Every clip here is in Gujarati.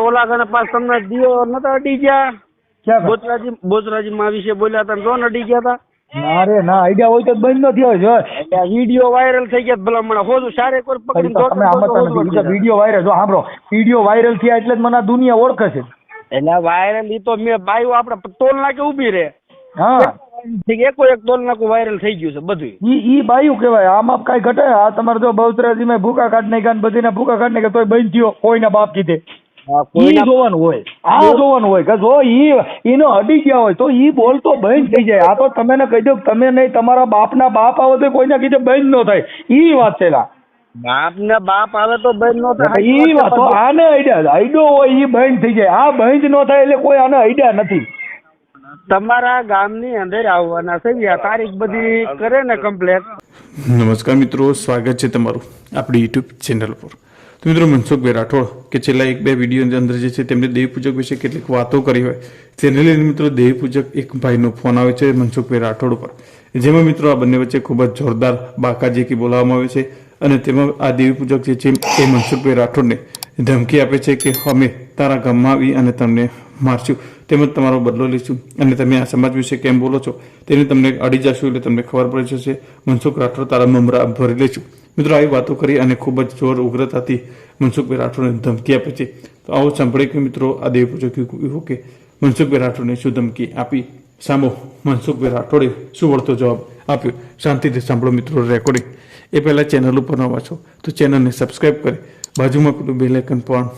ઓલા કને પાસ તમને દિયો નતા અડી ગયા. બોચરાજી બોચરાજી માં વિશે બોલ્યા હતા ને જો અડી ગયા હતા. અરે ના આઈડિયા હોય તો બંધ ન થયો જો. વીડિયો વાયરલ થઈ ગયા મને હોજું સારે કોઈ પકડીને તમે આમાં નથી વીડિયો વાયરલ જો સાંભળો. વીડિયો વાયરલ થયા એટલે જ મને દુનિયા ઓળખે છે. એટલે વાયરલ ઈ તો મેં બાયું આપણે તોલ નાખે ઊભી રે હા. એકો એક તોલ નાખું વાયરલ થઈ ગયું છે બધું ઈ ઈ બાયું કહેવાય. આમાં કઈ ઘટે? આ તમારે જો બહુતરાજી માં ભૂકા કાઢ નાખ્યા બધીને ભૂકા કાઢ નાખ્યા તોય બંધ થયો કોઈના બાપ કીધે. ઈ જોવાનું હોય. આ જોવાનું હોય કે જો ઈ ઈનો અડી ગયા હોય તો ઈ બોલતો બંધ થઈ જાય. આ તો તમે ને કહી દો તમે નહીં તમારા બાપના બાપ આવે તો કોઈને કીધે બંધ ન થાય. ઈ વાત છે. બાપ ને બાપ આવે તો બંધ નો થાય. ઈ વાત તો આને આઈડિયા આઈડો હોય ઈ બંધ થઈ જાય. આ બંધ ન થાય એટલે કોઈ આને આઈડિયા નથી. તમારા ગામની અંદર આવવાના છે આ તારીખ બધી કરે ને કમ્પ્લેટ નમસ્કાર મિત્રો. સ્વાગત છે તમારું આપણી યુટ્યુબ ચેનલ પર. તો મિત્રો મનસુખભાઈ રાઠોડ, કે છેલ્લા એક બે વિડીયોની અંદર જે છે તેમણે દેવી પૂજક વિશે કેટલીક વાતો કરી હોય, તેને લઈને મિત્રો દેવી પૂજક એક ભાઈનો ફોન આવે છે મનસુખભાઈ રાઠોડ પર જેમાં મિત્રો આ બંને વચ્ચે ખૂબ જ જોરદાર બાકાજીકી બોલાવવામાં આવે છે અને તેમાં આ દેવી પૂજક જે છે એ મનસુખભાઈ રાઠોડને ધમકી આપે છે કે અમે તારા ગામમાં આવી અને તમને મારશું. તેમજ તમારો બદલો લઈશું. અને તમે આ સમાજ વિશે કેમ બોલો છો, તેને તમને અડી જશું એટલે તમને ખબર પડી જશે. મનસુખ રાઠોડ તારા મમરા ભરી લઈશું મિત્રો આવી વાતો કરી અને ખૂબ જ જોર ઉગ્રતાથી મનસુખભાઈ રાઠોડને ધમકી આપે છે. તો આવો સાંભળે કે મિત્રો આ દેવ પૂજક એવું કે મનસુખભાઈ રાઠોડને શું ધમકી આપી? સામો મનસુખભાઈ રાઠોડે શું વળતો જવાબ આપ્યો? શાંતિથી સાંભળો મિત્રો રેકોર્ડિંગ એ પહેલાં ચેનલ ઉપર ન વાંચો તો ચેનલને સબસ્ક્રાઇબ કરી બાજુમાં પેલું બેલ આઇકન પણ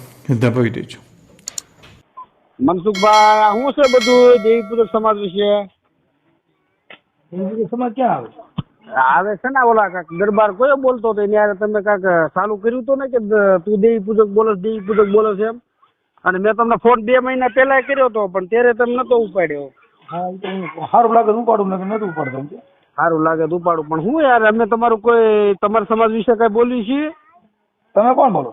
દબાવી દેજો. મનસુખભાઈ શું છે બધું? દેવી પૂજક સમાજ વિશે? સમાજ ક્યાં આવે આવે છે ને ઓલા કાક દરબાર કયો બોલતો હતો? ત્યારે તમે કાક ચાલુ કર્યું તો ને કે તું દેવી પૂજક બોલો દેવી પૂજક બોલસ એમ? અને મેં તમને ફોન બે મહિના પહેલા કર્યો હતો પણ ત્યારે તમે નતો ઉપાડ્યો. સારું લાગે ઉપાડું લાગે નતું ઉપાડતો સારું લાગે તો ઉપાડું પણ હું યાર અમે તમારું કોઈ તમારા સમાજ વિશે કઈ બોલ્યું છીએ? તમે કોણ બોલો?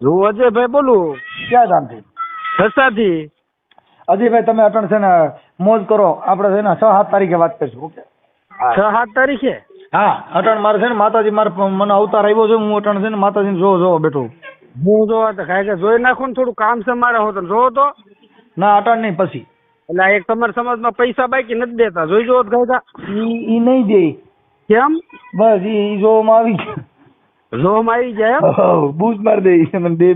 હું અજયભાઈ બોલું. ક્યાં ગામથી? હસાથી અજયભાઈ તમે અટણ છે ને મોજ કરો. આપણે છે ને છ સાત તારીખે વાત કરીશું ઓકે? છ સાત તારીખે? હા અટણ મારે છે ને માતાજી મારે મને અવતાર આવ્યો છે હું અટણ છે ને માતાજી જોવો જોવો બેઠો હું જોવા તો કાંઈ જોઈ નાખું ને થોડું કામ છે મારે હોત જોવો તો. ના અટણ નહીં પછી. એટલે એક તમારા સમાજમાં પૈસા બાકી નથી દેતા. જોઈ જોવો તો ખાય ઈ નહીં દે. કેમ? બસ ઈ જોવામાં આવી ગયા. જોવામાં આવી જાય એમ? હઉ, માર દે દે મને બે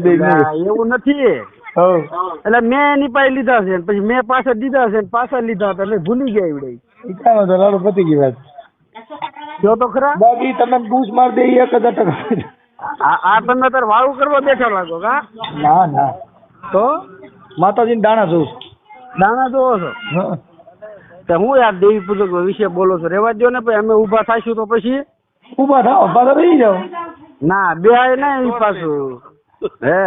એવું નથી. એટલે મેં એની પાસે લીધા છે પછી મેં પાછા દીધા છે પાછા લીધા હતા એટલે ભૂલી ગયા એવડે કાંઈ વાંધો પતી ગઈ વાત. જો તો ખરા. બાકી તમે બૂઝ માર દે એક હજાર ટકા. આ આ તમે તાર વાળું કરવા બેઠા લાગો કા ના ના. તો? માતાજીને દાણા જોઉં દાણા જોવો છો? તો હું યાર દેવી પૂજક વિશે બોલો છો. રેવા દો ને પછી અમે ઊભા થાશું તો પછી? ઊભા થાવ પાછા રહી જાઓ. ના બે ના એ પાછું. હે?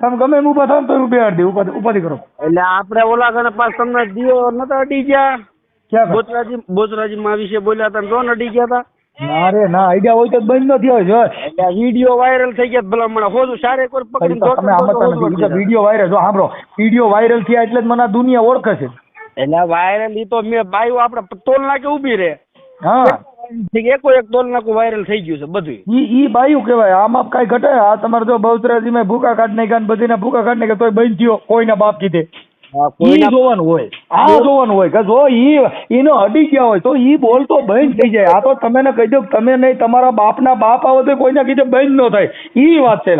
તમે ગમે એમ ઊભા થાવ તો બે અડધી ઉપાધિ કરો. એટલે આપણે ઓલા કને પાછ તમને દિયો નતા અડી ગયા? બોચરાજી બોચરાજી માં વિશે બોલ્યા હતા ને અડી ગયા હતા? ના રે ના આઈડિયા હોય તો બંધ ન થયો એટલે વીડિયો વાયરલ થઈ ગયા ભલામણ હોજું સારે કોઈ પકડીને તમે આમતા નથી વીડિયો વાયરલ જો સાંભળો. વીડિયો વાયરલ થયા એટલે જ મને દુનિયા ઓળખે છે. એટલે વાયરલ ઈ તો મેં બાયો આપણે તોલ નાખે ઊભી રે હા. એકો એક તોલ નાખું વાયરલ થઈ ગયું છે બધું ઈ ઈ બાયું કહેવાય આમાં કઈ ઘટે? આ તમારે જો બહુચરાજી મેં ભૂકા કાઢ નાખ્યા ને બધીને ભૂકા કાઢ નાખ્યા તોય બંધ થયો કોઈના બાપ કીધે. ઈ જોવાનું હોય. આ જોવાનું હોય કે જો ઈ ઈનો અડી ગયા હોય તો ઈ બોલતો બંધ થઈ જાય. આ તો તમે ને કહી દો તમે નહીં તમારા બાપના બાપ આવે તો કોઈના કીધે બંધ ન થાય. ઈ વાત છે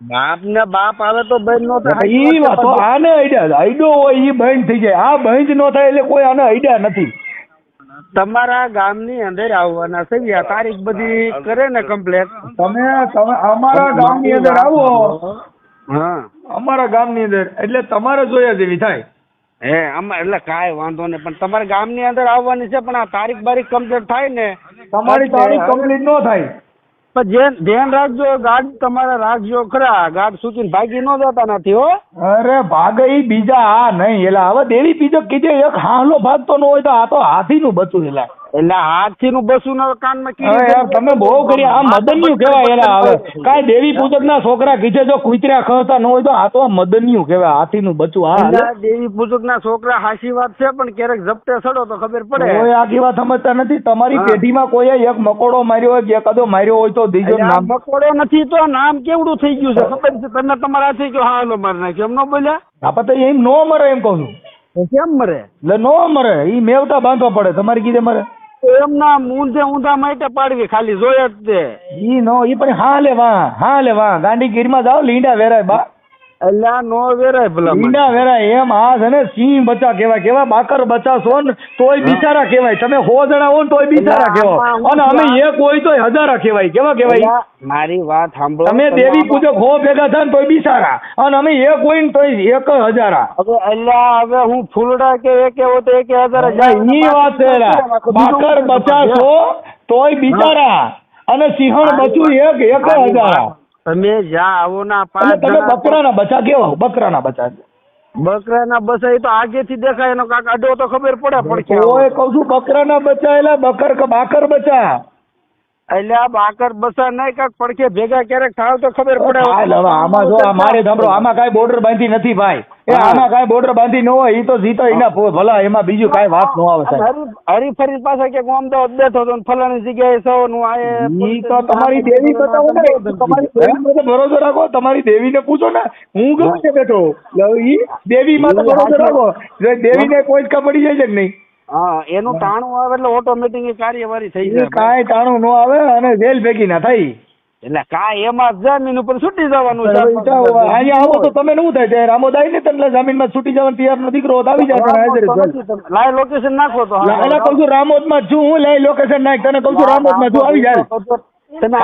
બાપ ને બાપ આવે તો બંધ નો થાય. ઈ વાત તો આને આઈડિયા આઈડો હોય ઈ બંધ થઈ જાય. આ બંધ ન થાય એટલે કોઈ આને આઈડિયા નથી. તમારા ગામની અંદર આવવાના છે આ તારીખ બધી કરે ને કમ્પ્લેટ તમે તમે અમારા ગામની અંદર આવો. અમારા ગામની અંદર એટલે તમારે જોયા જેવી થાય. હે અમારે એટલે કાંઈ વાંધો નહીં પણ તમારે ગામની અંદર આવવાની છે પણ આ તારીખ બારીખ કમ્પ્લીટ થાય ને? તમારી તારીખ કમ્પ્લીટ ન થાય. પણ જેન ધ્યાન રાખજો ગાડ તમારે રાખજો ખરા. ગાઢ સૂચીને ભાગી ન જતા નથી હો. અરે ભાગે ઈ બીજા આ નહીં એલા. હવે દેવી બીજો કીધે એક હાલો ભાગતો ન હોય તો આ તો હાથીનું બચું એલા. એટલે હાથથી નું બસું ના કાનમાં કીડી તમે બહુ કરી આ મદનિયું કહેવાય એના આવે કાંઈ દેવી પૂજક ના છોકરા કીધે જો કુતરા ખરતા ન હોય તો આ તો મદનિયું કહેવાય હાથી નું હા આ દેવી પૂજક ના છોકરા હાસી વાત છે પણ ક્યારેક ઝપટે સડો તો ખબર પડે. કોઈ આખી વાત સમજતા નથી. તમારી પેઢીમાં કોઈ એક મકોડો માર્યો હોય કે કદો માર્યો હોય તો દીજો નામ. મકોડો નથી તો નામ કેવડું થઈ ગયું છે? ખબર છે? તમે તમારા હાથે કયો હા હાલો મારી નાખ્યો. એમ ન બોલ્યા? આપણે તો એમ નો મરે એમ કહું છું. કેમ મરે? એટલે નો મરે ઈ મેવતા બાંધવા પડે. તમારી કીધે મરે. એમના ઊંધે ઊંધા માટે પાડવી, ખાલી જોયા જ તે. ઈ નો, ઈ પણ હા લે વાં હા લે વાં. ગાંડી ગીરમાં જાઓ, લીંડા વેરાય બા. એટલે નો વેરાય ભલા ઈંડા વેરાય એમ આ છે ને સિંહ બચા કહેવાય કેવા બાકર બચા છો ને તોય બિચારા કહેવાય. તમે સો જણા હો ને તોય બિચારા કહેવાય અને અમે એક હોય તોય હજારા કહેવાય. કેવા કહેવાય? મારી વાત સાંભળો તમે દેવી પૂજક હો ભેગા થાય ને તોય બિચારા. અને અમે એક હોય ને તોય એક હજારા. હવે અલ્યા હવે હું ફૂલડા કે એક એવો તો એક હજાર જાય. ઈ વાત છે બાકર બચા છો? તોય બિચારા. અને સિંહણ બચ્યું એક એક હજારા. તમે જ્યાં આવો ના પાંચ તમે બકરાના બચ્ચા કેવા બકરાના બચ્ચા. બકરાના બસ એ તો આગેથી દેખાય એનો કાંક અડો તો ખબર પડે પણ કેવો એ કહું છું બકરાના બચ્ચા એલા બકર કે બાકર બચ્ચા. એટલે આ બાકર બસા નહીં કાંક પડખે ભેગા ક્યારેક થાવ તો ખબર પડે. હાલ હવે આમાં જો મારે સાંભળો આમાં કાંઈ બોર્ડર બાંધી નથી ભાઈ. એ આમાં કાંઈ બોર્ડર બાંધી ન હોય એ તો જીતો એના ભલા એમાં બીજું કાંઈ વાત ન આવે સાહેબ. હરી ફરી પાસે કે હું અમદાવાદ બેઠો હતો ફલાણી જગ્યાએ સૌ નું આ તો તમારી દેવી તમારી ભરોસો રાખો તમારી દેવીને પૂછો ને હું ગમે છે બેઠો ઈ દેવીમાં તો ભરોસો રાખો. દેવીને કોઈ જ ખબર જાય છે કે નહીં. હા એનું ટાણું આવે એટલે ઓટોમેટિક કાર્યવાહી થઈ જાય કાંઈ ટાણું ન આવે અને જેલ ભેગી ના થાય એટલે કાંઈ એમાં જમીન ઉપર છૂટી જવાનું છે. અહીંયા આવો તો તમે શું થાય છે રામોદ ને તમને એટલે જમીનમાં છૂટી જવાનું તૈયાર નો દીકરો આવી જાય. લાઈવ લોકેશન નાખો તો. એટલે કહું છું રામોદમાં છું હું લાઈ લોકેશન નાખ. તને કહું છું રામોદમાં છું આવી જાય. તમે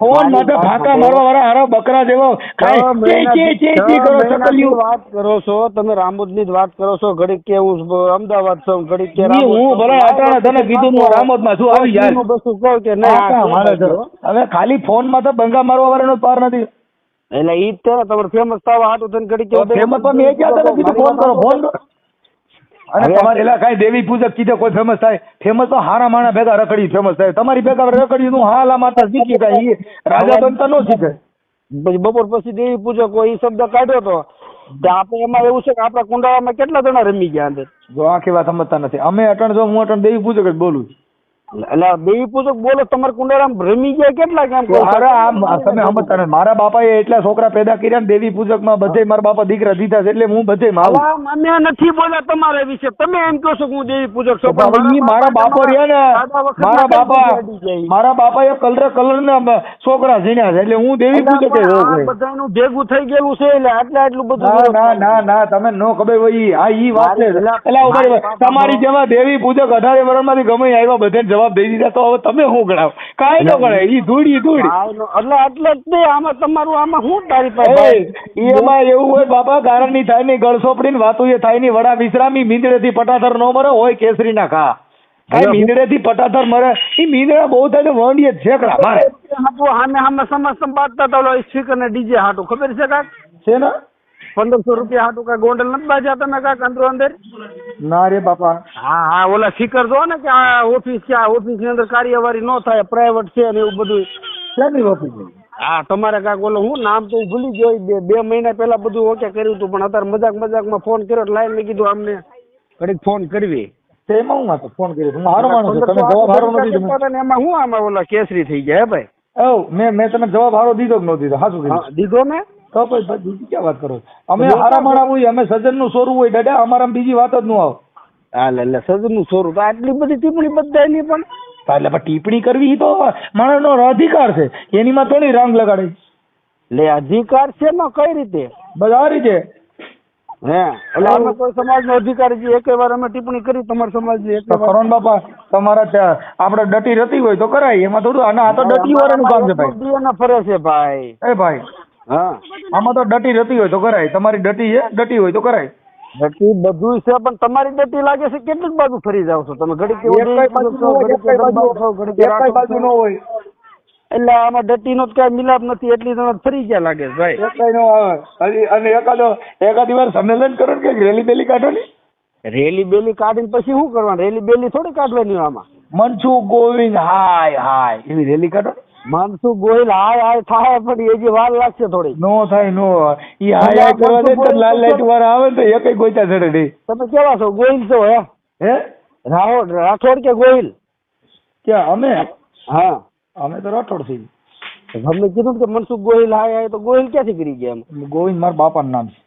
ફોન માટે ફાંકા મારવા વાળા હારા બકરા જેવો છ કરો મહિનાથી વાત કરો છો તમે રામોદની જ વાત કરો છો ઘડીક કે હું અમદાવાદ છું ઘડીક કે રામોદ હું છું. ભલે અટાણે તને કીધું હું રામોદમાં છું આવી જાય. બસ કહું કે ના હવે ખાલી ફોનમાં તો બંગા મારવા વાળાનો પાર નથી. એટલે ઈ જ તે તમારે ફેમસ થવા હાટું તને ઘડીક કે ફેમસ પણ મેં ક્યાં તને કીધું ફોન કરો ફોન અને તમારે એલા કાંઈ દેવી પૂજક કીધે કોઈ ફેમસ થાય? ફેમસ તો હારા માણા ભેગા રખડી ફેમસ થાય. તમારી ભેગા રખડી નું હાલા માતા શીખી કાંઈ રાજા બનતા નો શીખે. પછી બપોર પછી દેવી પૂજક હોય એ શબ્દ કાઢ્યો તો તો આપણે એમાં એવું છે કે આપણા કુંડાળામાં કેટલા જણા રમી ગયા અંદર? જો આખી વાત સમજતા નથી. અમે અટણ જો હું અટણ દેવી પૂજક જ બોલું છું. એટલે બે પુસ્તક બોલો તમારે કુંડારામ રમી ગયા કેટલા કેમ અરે આમ તમે સમજતા નથી. મારા બાપાએ એટલા છોકરા પેદા કર્યા ને દેવી પૂજકમાં બધે મારા બાપા દીકરા દીધા છે એટલે હું બધે મારું મને નથી બોલા તમારા વિશે. તમે એમ કહો છો કે હું દેવી પૂજક છું મારા બાપા રહ્યા ને મારા બાપા મારા બાપા બાપાએ કલર કલર ના છોકરા ઝીણ્યા છે એટલે હું દેવી પૂજક બધાનું ભેગું થઈ ગયેલું છે એટલે આટલા આટલું બધું ના ના ના તમે નો ખબર હોય ઈ. આ ઈ વાત છે. તમારી જેવા દેવી પૂજક અઢારે વર્ષમાંથી ગમે ઈ આવ્યા બધાને જવાબ દઈ દીધા તો હવે તમે શું ગણાવ? કાંઈ ન ગણે ઈ ધૂળી ધૂળ. એટલે એટલે જ તે આમાં તમારું આમાં શું તારી પાસે એમાં એવું હોય બાબા કારણની થાયની ગળસોપડી ની વાતું એ થાયની વડા વિશ્રામી મીંદડે થી પટાથર નો મરે હોય કેસરી ના ખા કઈ મીંદડે થી પટાથર મરે એ મીંદડા બહુ થાય વંડીએ છેકડા મારે. હાટું સામે સામે સમસ્ત બાંધતા તો સ્પીકર ને ડીજે હાટું. ખબર છે કાક છે ને પંદરસો રૂપિયા હાટું કાક ગોંડલ નથી બાજ્યા તમે કાક અંદર અંદર? ના રે બાપા. હા હા ઓલા સ્પીકર જો ને કે આ ઓફિસ છે આ ઓફિસની અંદર કાર્યવાહી ન થાય પ્રાઇવેટ છે ને એવું બધું. ક્યાંની ઓફિસ હા તમારે કાક ઓલો હું નામ તો ભૂલી ગયો બે બે મહિના પહેલા બધું ઓકે કર્યું હતું પણ અત્યારે મજાક મજાકમાં ફોન કર્યો લાઈન મેં કીધું અમને ઘડીક ફોન કરવી. એમાં હું હતો ફોન કર્યો? હું હારો માણસ તમે જવાબ હારો નથી દીધો. એમાં હું આમાં ઓલા કેસરી થઈ ગયા હે ભાઈ? ઓ મેં મેં તમે જવાબ હારો દીધો કે ન દીધો? કીધું. દીધો ને? તો પછી ભાઈ બીજી ક્યાં વાત કરો? અમે હારા માણા હોય અમે સજનનું સોરું હોય દાદા અમારા બીજી વાત જ ન આવે. હા લે લે સજનું સોરું તો આટલી બધી ટીપણી બધા એની પણ એટલે પણ ટિપ્પણી કરવી તો માણસનો અધિકાર છે. એનીમાં થોડી રંગ લગાડે. લે અધિકાર છે ને કઈ રીતે? બધા રીતે. હે એટલે અમે કોઈ સમાજનો અધિકાર છે એક વાર અમે ટિપ્પણી કરી તમારા સમાજની એક કરોન બાપા તમારા ત્યાં આપણે ડટી રતી હોય તો કરાય. એમાં થોડું અને આ તો ડટી વાળાનું કામ છે ભાઈ. ના ફરે છે ભાઈ. એ ભાઈ. હા. આમાં તો ડટી રતી હોય તો કરાય. તમારી ડટી છે ડટી હોય તો કરાય. ડટી બધું છે પણ તમારી ડટી લાગે છે કેટલીક બાજુ ફરી જાવ છો તમે? ઘડી કે એક બાજુ ન હોય, એટલે આમાં ડટી નો કઈ મિલાપ નથી એટલી તમે ફરી ગયા લાગે ભાઈ. એક કઈ ન આવે હજી અને એકાદો એકાદી વાર સંમેલન કરો કે રેલી બેલી કાઢો ને. રેલી બેલી કાઢીને પછી શું કરવાનું? રેલી બેલી થોડી કાઢવાની આમાં? મનસુ ગોવિંદ હાય હાય. એવી રેલી કાઢો મનસુખ ગોહિલ હાય હાય થાય પણ એ જે વાર લાગશે થોડી નો થાય નો ઈ હાય હાય કરવા દે તો લાલ લાઈટ વાળા આવે તો એકય ગોચા ચડે નહીં. તમે કેવા છો? ગોહિલ છો હે? હે? રાઠોડ રાઠોડ કે ગોહિલ? કે અમે? હા. અમે તો રાઠોડ છીએ તમને કીધું કે મનસુખ ગોહિલ હાય હાય તો ગોહિલ ક્યાંથી કરી ગયા એમ? ગોવિંદ મારા બાપાનું નામ છે.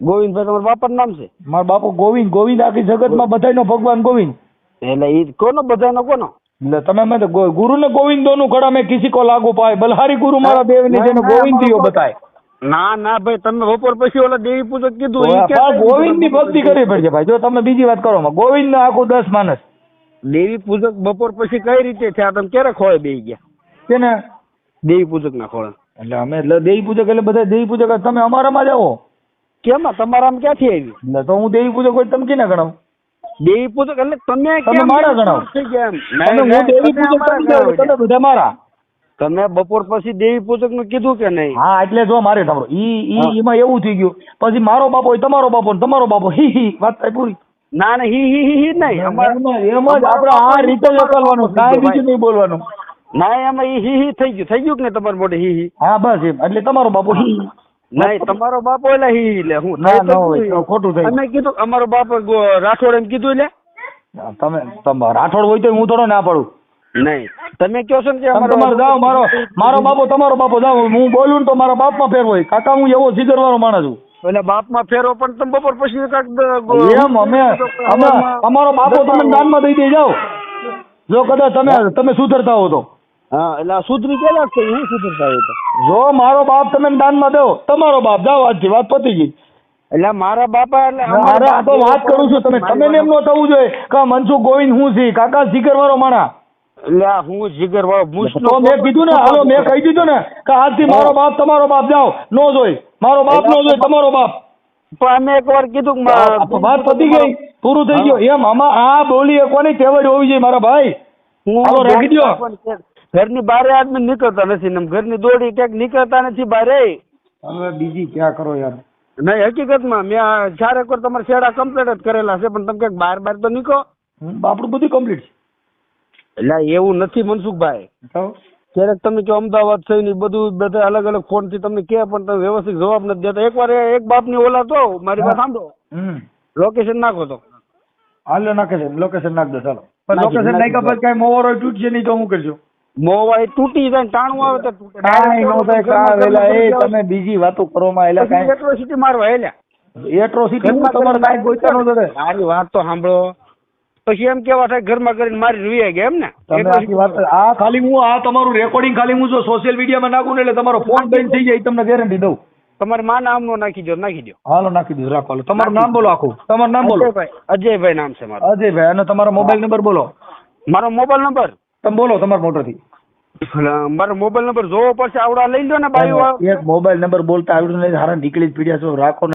ગોવિંદભાઈ તમારા બાપાનું નામ છે? મારા બાપુ ગોવિંદ ગોવિંદ આખી જગતમાં બધાનો ભગવાન ગોવિંદ. એટલે એ કોનો બધાનો કોનો? તમે મેં ગુરુ ને ગોવિંદો નું ઘડા મેં કિસી કો લાગુ પાય. બલહારી ગુરુ મારા દેવની જેને ગોવિંદીઓ બતાય. ના ના ભાઈ તમે બપોર પછી ઓલા દેવી પૂજક કીધું ગોવિંદ ગોવિંદની ભક્તિ કરવી પડશે ભાઈ. જો તમે બીજી વાત કરો ગોવિંદ ને આખું દસ માણસ. દેવી પૂજક બપોર પછી કઈ રીતે થયા? તમે ક્યારે ખોળે બે ગયા? છે ને દેવી પૂજક ના ખોળે. એટલે અમે એટલે દેવી પૂજક એટલે બધા દેવી પૂજક. તમે અમારામાં જ આવો. કેમાં? તમારામાં ક્યાંથી આવી એટલે તો હું દેવી પૂજક હોય તમે કેને ગણાવ? દેવી પૂજક એટલે તમે કેમ મારા ગણાવો. થઈ ગયા એમ? નહીં, હું નહીં, દેવી તમે પૂજક અમારા ગણાવો તમે બધા મારા. તમે બપોર પછી દેવી પૂજકનું કીધું કે નહીં? હા એટલે જો મારે સાંભળો. ઈ ઈ હા. એમાં એવું થઈ ગયું. પછી મારો બાપો હોય તમારો બાપો તમારો બાપો હી હી વાત થાય પૂરી. ના ના હી હી હી હી નહીં. અમારે- એમ જ એમ જ આપણે આ રીતે તમારો કાંઈ બીજું નહીં બોલવાનું. ના એમાં ઈ હી હી થઈ ગયું. થઈ ગયું કે નહીં તમારે મોઢે? હી હી. હા બસ એમ. એટલે તમારો બાપો હી. નહીં તમારો બાપ એટલે હી લે હું ના ના હોય ખોટું થઈ અમે કીધું અમારો બાપ રાઠોડ એમ કીધું લે? તમે તમે રાઠોડ હોય તો હું થોડો ના પાડું. નહીં. તમે કહો છો કે તમારે જાઓ મારો મારો બાપો તમારો બાપો જાઓ. હું બોલું ને તો મારા બાપમાં ફેર હોય. કાકા હું એવો જીગર વાળો માણસ છું. એટલે બાપમાં ફેરો પણ તમે બપોર પછી કાંઈક એમ અમે અમે અમારો બાપો તમને દાનમાં દઈ દઈ જાઓ. જો કદાચ તમે તમે સુધરતા હો તો. હા એટલે સુધરી કે લાગશે હું સુધરતા હોય તો. જો મારો બાપ તમે દાનમાં દો તમારો બાપ જાઓ આજથી વાત પતી ગઈ. એટલે મારા બાપા એટલે મારે આ તો વાત કરું છું તમે તમે એમ ન થવું જોઈએ કે મનસુખ ગોવિંદ હું છી કાકા જીગર વાળો માણા એટલે હું જીગર વાળો મૂછનો મેં કીધું ને હાલો મેં કહી દીધું ને કે આજથી મારો બાપ તમારો બાપ જાઓ નો જોઈ. મારો બાપ નો જોઈ તમારો બાપ. પણ અમે એકવાર કીધું વાત પતી ગઈ પૂરું થઈ ગયું. એમ આમાં આ બોલી એ કોની તેવડ હોવી જોઈએ મારા ભાઈ? હું રાખી દ્યો. ઘરની બારે આદમી નીકળતા નથી ને ઘરની દોડી ક્યાંક નીકળતા નથી બારે હવે બીજી ક્યાં કરો યાર? નહીં હકીકતમાં મેં ચાર એકવાર તમારા શેડા કમ્પ્લીટ જ કરેલા છે પણ તમે ક્યાંક બહાર બહાર તો નીકળો. આપણું બધું કમ્પ્લીટ એટલે એવું નથી મનસુખભાઈ. છે ક્યારેક તમે કહો અમદાવાદ થઈ ને બધું બધા અલગ અલગ ફોનથી તમને કે પણ તમે વ્યવસ્થિત જવાબ નથી દેતા. એકવાર એક બાપની ઓલા તો મારી વાત સાંભળો. લોકેશન નાખો તો. હાલ નાખે છે. લોકેશન નાખ દો ચાલો. લોકેશન નાખ્યા પછી કઈ મોવર તૂટશે નહીં તો હું કરજો મોવા તૂટી જાય ટાણું આવે તો તૂટે. નો થાય કા વેલા એ તમે બીજી વાતો કરો માં એલા કાંઈ. એટ્રોસિટી મારવા એલા એટ્રોસિટી તમારે કાંઈ ગોઈતા નો દડે મારી વાત તો સાંભળો. પછી એમ કેવા થાય ઘરમાં કરીને મારી રૂયા ગયા એમ ને? આ ખાલી હું આ તમારું રેકોર્ડિંગ ખાલી હું જો સોશિયલ મીડિયામાં નાખું ને એટલે તમારો ફોન બંધ થઈ જાય તમને ગેરંટી દઉં. તમારે માં નામ નો નાખી દો નાખી દો. હાલો નાખી દીધું રાખો તમારું નામ બોલો આખું. તમારું નામ બોલો. અજયભાઈ અજયભાઈ નામ છે મારું. અજયભાઈ અને તમારો મોબાઈલ નંબર બોલો. મારો મોબાઈલ નંબર તમે બોલો તમારા મોટરથી. મારો મોબાઈલ નંબર જોવો પડશે આવડા લઈ લો ને બાયું એક મોબાઈલ નંબર બોલતા આવડ્યું નહીં હારા નીકળી જ પીડ્યા છો રાખો ને.